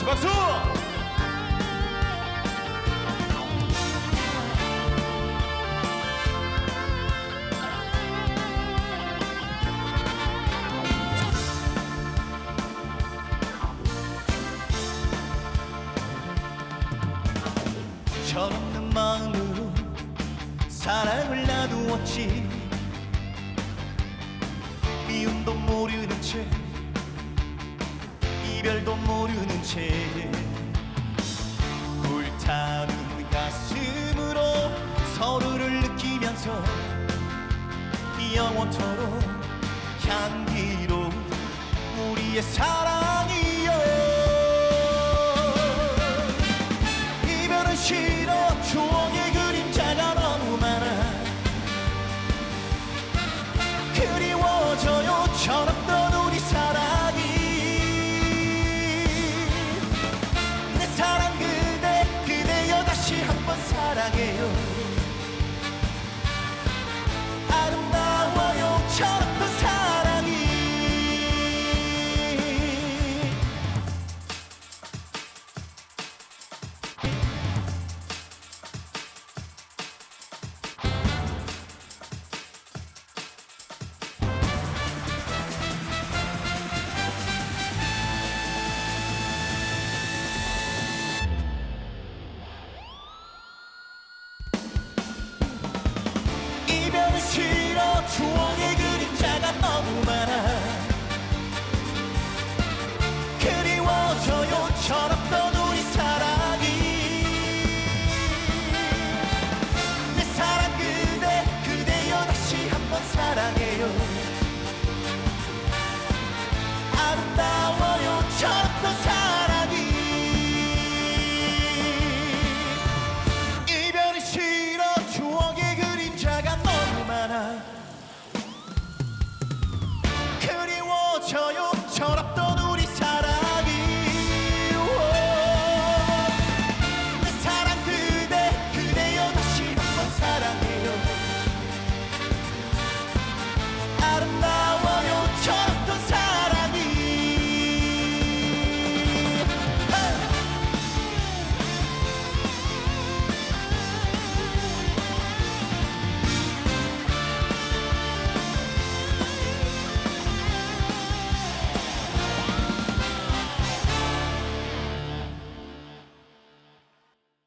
다시 박수! 철없는 마음으로 사랑을 나누었지 미움도 모르는 채 이별도 채 불타는 가슴으로 서로를 느끼면서 영원토록 향기로 우리의 사랑